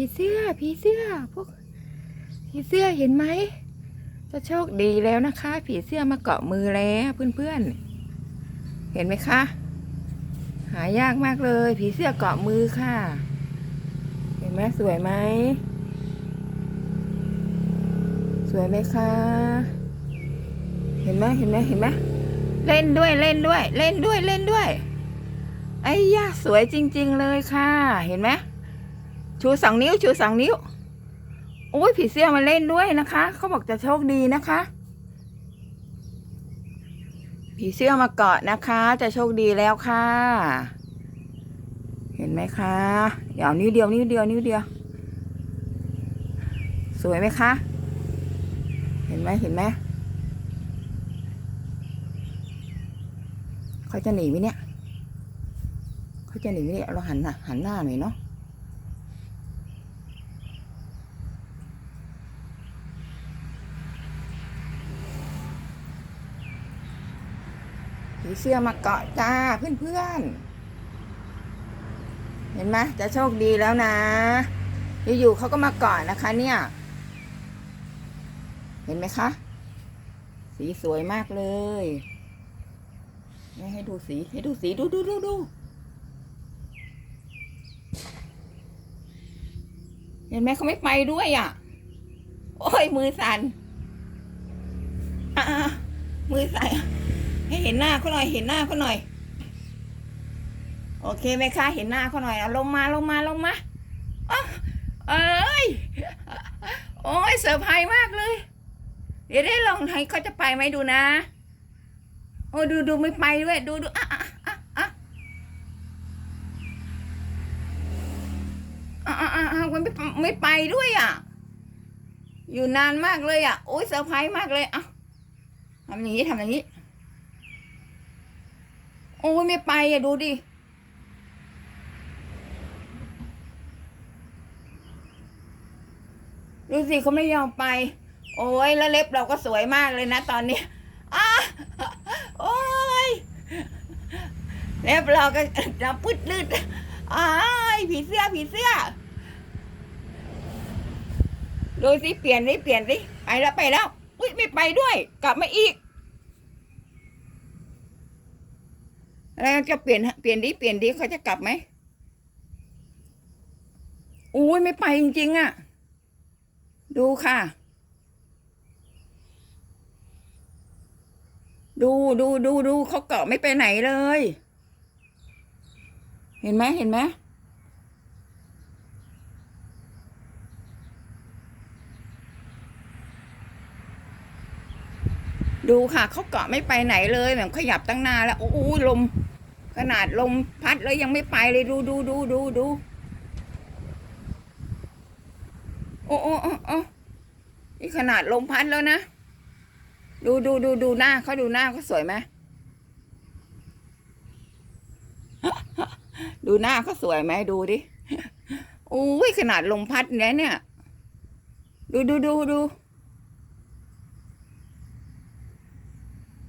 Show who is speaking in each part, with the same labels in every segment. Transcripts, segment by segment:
Speaker 1: ผีเสื้อผีเสื้อพวกผีเสื้อเห็นไหมจะโชคดีแล้วนะคะ ผีเสื้อมาเกาะมือแล้วเพื่อนๆ เห็นไหมคะ หายากมากเลย ผีเสื้อเกาะมือค่ะ เห็นไหมสวยไหมสวยไหมคะ เห็นไหมเห็นไหมเห็นไหมเล่นด้วยเล่นด้วย เล่นด้วยเล่นด้วยไอ้ย่าสวยจริง ๆ เลยค่ะ เห็นไหม ชูสองนิ้ว ชูสองนิ้วโอ้ยผีเสื้อมาเล่นด้วยนะคะ เขาบอกจะโชคดีนะคะ ผีเสื้อมาเกาะนะคะ จะโชคดีแล้วค่ะ เห็นไหมคะเดี๋ยวนิ้วเดียวนิ้วเดียวนิ้วเดียว สวยไหมคะ เห็นไหมเห็นไหมเขาจะหนีไหมเนี่ย เขาจะหนีไหมเนี่ยเราหันหันหน้าหน่อยเนาะ เสื้อมาเกาะจ้าเพื่อนๆเห็นไหมจะโชคดีแล้วนะอยู่ๆเขาก็มาเกาะนะคะ เนี่ย เห็นไหมคะ สีสวยมากเลยให้ดูสีให้ดูสีดูดูดูดูเห็นไหมเขาไม่ไปด้วยอะ โอ้ยมือสั่นอะอะมือสั่น ให้เห็นหน้าเขาหน่อย เห็นหน้าเขาหน่อย โอเคไหมคะ เห็นหน้าเขาหน่อยเอาลงมาลงมาลงมาเอ้ย โอ้ยเซอร์ไพรส์มากเลย เดี๋ยวได้ลองให้เขาจะไปไหมดูนะ โอ้ดูดูไม่ไปด้วย ดูดูอะอะอะอะอะอะอะมันไม่ไม่ไปด้วยอะ อยู่นานมากเลยอะ โอ้ยเซอร์ไพรส์มากเลยอะทำอย่างนี้ทำอย่างนี้ โอ้ยไม่ไปอะดูดิดูสิเขาไม่ยอมไป โอ้ยแล้วเล็บเราก็สวยมากเลยนะตอนนี้อ้าโอ้ยเล็บเราก็จะพุดลืดอ้ายผีเสื้อผีเสื้อดูสิเปลี่ยนสิเปลี่ยนสิไปแล้วไปแล้ว อุ้ยไม่ไปด้วย กลับมาอีก แล้วจะเปลี่ยนเปลี่ยนดิเปลี่ยนดิเขาจะกลับไหมอุ้ยไม่ไปจริงๆอะ ดูค่ะ ดูดูดูดูเขาเกาะไม่ไปไหนเลย เห็นไหมเห็นไหมดูค่ะเขาเกาะไม่ไปไหนเลยแบบขยับตั้งนานแล้วโอ้ลม ขนาดลมพัดแล้วยังไม่ไปเลยดูดูดูดูดูโอ้โอ้โอ้โอ้นี่ขนาดลมพัดแล้วนะ ดูดูดูดูหน้าเขาดูหน้าเขาสวยไหมดูหน้าเขาสวยไหมดูดิโอ้ยขนาดลมพัดเนี้ยเนี่ย ดูดูดูดู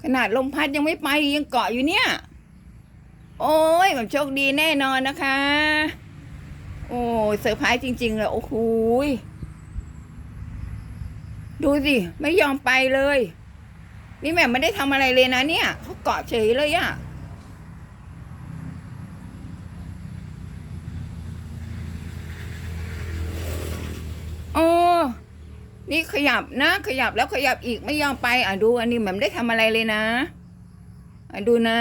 Speaker 1: ขนาดลมพัดยังไม่ไปยังเกาะอยู่เนี่ย โอ้ยแบบโชคดีแน่นอนนะคะ โอ้ยเซอร์ไพรส์จริง ๆ เลยโอ้โหยดูสิ ไม่ยอมไปเลย นี่แม่ไม่ได้ทำอะไรเลยนะเนี่ยเขาเกาะเฉยเลยอะโอ้นี่ขยับนะ ขยับแล้วขยับอีกไม่ยอมไป อะดู อันนี้แม่ไม่ได้ทำอะไรเลยนะ อะดูนะ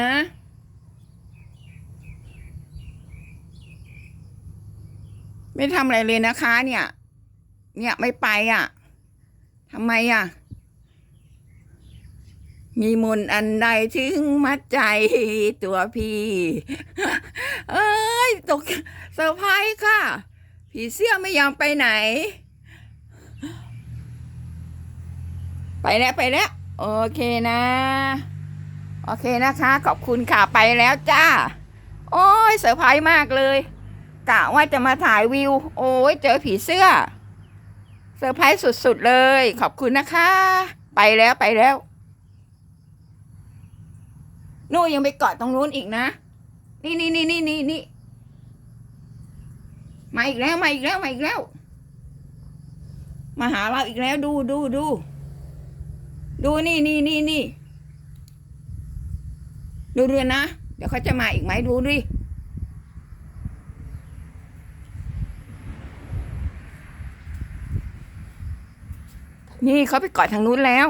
Speaker 1: ไม่ทำอะไรเลยนะคะ เนี่ย เนี่ยไม่ไปอะทำไมอะ มีมนอันใดถึงมัดใจตัวพี่ เอ้ย ตกเซอร์ไพรส์ค่ะ ผีเสื้อไม่ยอมไปไหน ไปแล้วไปแล้ว โอเคนะ โอเคนะคะ ขอบคุณค่ะ ไปแล้วจ้า โอ้ยเซอร์ไพรส์มากเลย กะว่าจะมาถ่ายวิว โอ้ยเจอผีเสื้อเซอร์ไพรส์สุดๆเลย ขอบคุณนะคะ ไปแล้วไปแล้ว นู่นยังไปเกาะตรงนู้นอีกนะ นี่นี่นี่นี่นี่นี่มาอีกแล้วมาอีกแล้วมาอีกแล้ว มาหาเราอีกแล้วดูดูดูดูนี่นี่นี่นี่ดูด้วยนะ เดี๋ยวเขาจะมาอีกไหมดูดิ นี่เขาไปเกาะทางนู้นแล้ว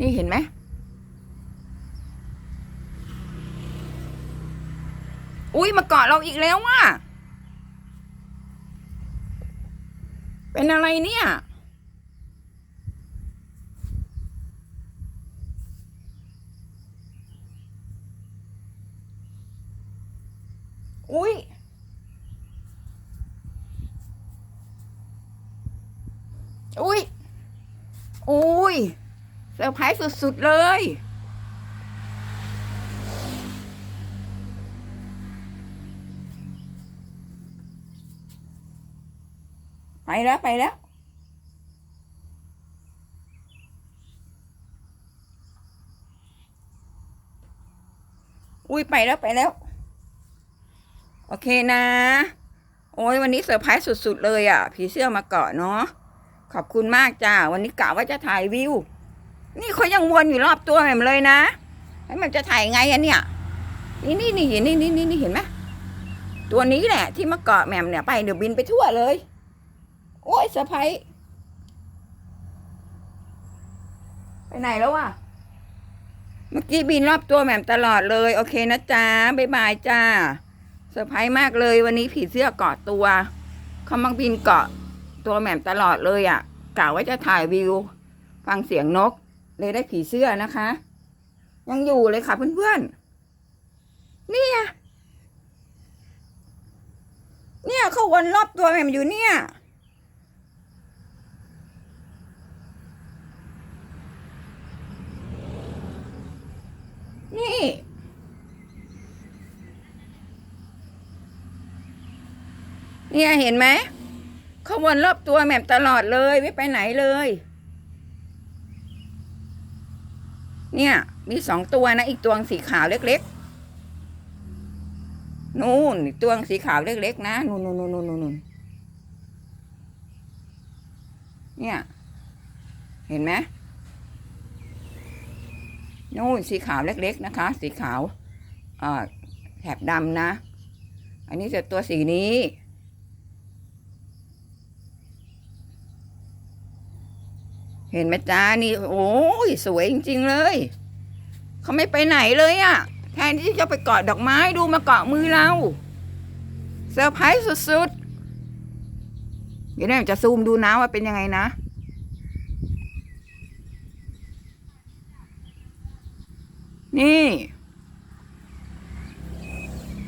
Speaker 1: นี่เห็นไหมอุ้ยมาเกาะเราอีกแล้วว่ะ เป็นอะไรเนี่ย อุ้ย อุ้ย อุ้ยเซ อร์ไพรส์สุด ๆ เลย ไปแล้วไปแล้วอุ้ยไปแล้วไปแล้ว โอเคนะ โอ้ยวันนี้เซอร์ไพรส์สุด ๆ เลยอะ ผีเสื้อมาเกาะเนาะขอบคุณมากจ้า วันนี้กะว่าจะถ่ายวิว นี่เขายังวนอยู่รอบตัวแหม่มเลยนะแล้วแหม่มจะถ่ายไงอะเนี่ยนี่นี่นี่นี่นี่นี่นี่เห็นไหมตัวนี้แหละ ที่มาเกาะแหม่มเนี่ยไปเดี๋ยวบินไปทั่วเลย โอ้ยเซอร์ไพรส์ไปไหนแล้ววะเมื่อกี้บินรอบตัวแหม่มตลอดเลย โอเคนะจ๊ะบ๊ายบายจ้าเซอร์ไพรส์มากเลย วันนี้ผีเสื้อเกาะตัวเขามักบินเกาะตัวแหม่มตลอดเลยอะ่ะกล่าวว่าจะถ่ายวิว ฟังเสียงนก เลยได้ผีเสื้อนะคะ ยังอยู่เลยค่ะเพื่อนๆเนี่ยเนี่ยเขาวนรอบตัวแหม่มอยู่เนี่ยนี่เนี่ยเห็นไหมเขาวนรอบตัวแหม่มตลอดเลยไม่ไปไหนเลย เนี่ย มีสองตัวนะ อีกตัวสีขาวเล็กๆ นู่นตัวสีขาวเล็กๆ นะ นู่นนู่นนู่นนู่นเนี่ย เห็นไหมนู่นสีขาวเล็ก ๆ นะคะ สีขาวแถบดำนะ อันนี้จะตัวสีนี้ เห็นไหมจ้านี่ โอ้ยสวยจริง ๆ เลย เขาไม่ไปไหนเลยอะ่ะแทนที่จะไปเกาะดอกไม้ดูมาเกาะมือเราเซอร์ไพรส์สุดๆเดี๋ยวแม่จะซูมดูนะว่าเป็นยังไงนะนี่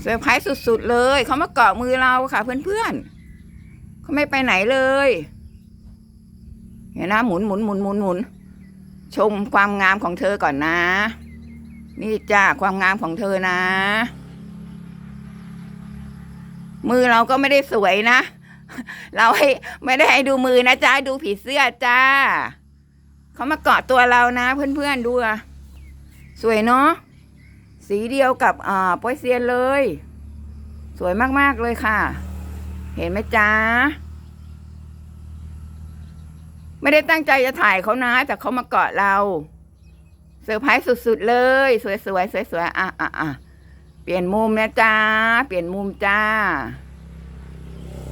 Speaker 1: เซอร์ไพรส์สุด ๆ เลย เขามาเกาะมือเราค่ะเพื่อนๆเขาไม่ไปไหนเลย เห็นนะหมุนหมุนหมุนหมุนหมุนชมความงามของเธอก่อนนะ นี่จ้าความงามของเธอนะ มือเราก็ไม่ได้สวยนะ เราให้ไม่ได้ให้ดูมือนะจ้าดูผีเสื้อจ้าเขามาเกาะตัวเรานะ เพื่อนๆดูอะสวยเนาะสีเดียวกับอ่าโปอยเซียนเลย สวยมากๆเลยค่ะ เห็นไหมจ้า ไม่ได้ตั้งใจจะถ่ายเขานะ แต่เขามาเกาะเราเซอร์ไพรส์สุดๆเลย สวยๆสวยๆอะอะอะเปลี่ยนมุมนะจ้าเปลี่ยนมุมจ้า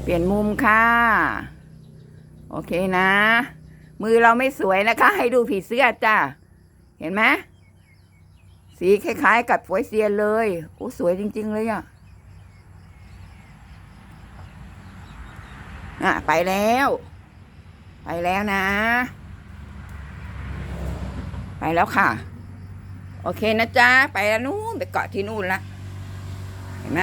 Speaker 1: เปลี่ยนมุมค่ะ โอเคนะ มือเราไม่สวยนะคะ ให้ดูผีเสื้อจ้าเห็นไหมสีคล้าย ๆ กับฝวยเซียนเลยโอ้สวยจริง ๆ เลยอะอะไปแล้ว ไปแล้วนะ ไปแล้วค่ะ โอเคนะจ๊ะ ไปแล้วนู่นไปเกาะที่นู่นละ เห็นไหม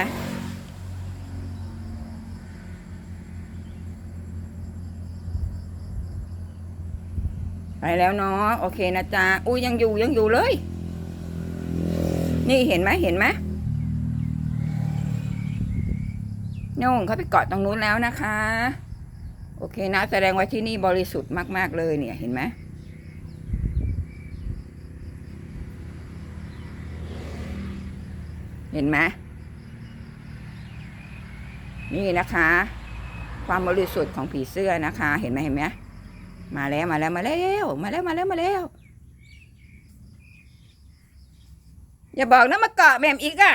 Speaker 1: ไปแล้วเนาะโอเคนะจ๊ะอุ้ยยังอยู่ยังอยู่เลย นี่เห็นไหมเห็นไหมน้องเขาไปเกาะตรงนู้นแล้วนะคะ โอเคนะ แสดงว่าที่นี่บริสุทธิ์มาก ๆ เลยเนี่ยเห็นไหมเห็นไหมนี่นะคะ ความบริสุทธิ์ของผีเสื้อนะคะ เห็นไหมเห็นไหมมาแล้วมาแล้วมาแล้วมาแล้วมาแล้วมาแล้ว อย่าบอกนะมาเกาะแมมอีกอะ่ะ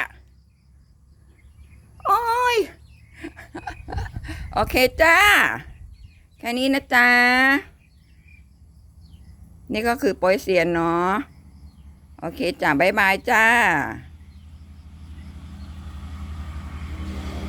Speaker 1: โอ้ย โอเคจ้า แค่นี้นะจ๊ะ นี่ก็คือโปยเซียนเนาะ โอเคจ้าบ๊ายบายจ้า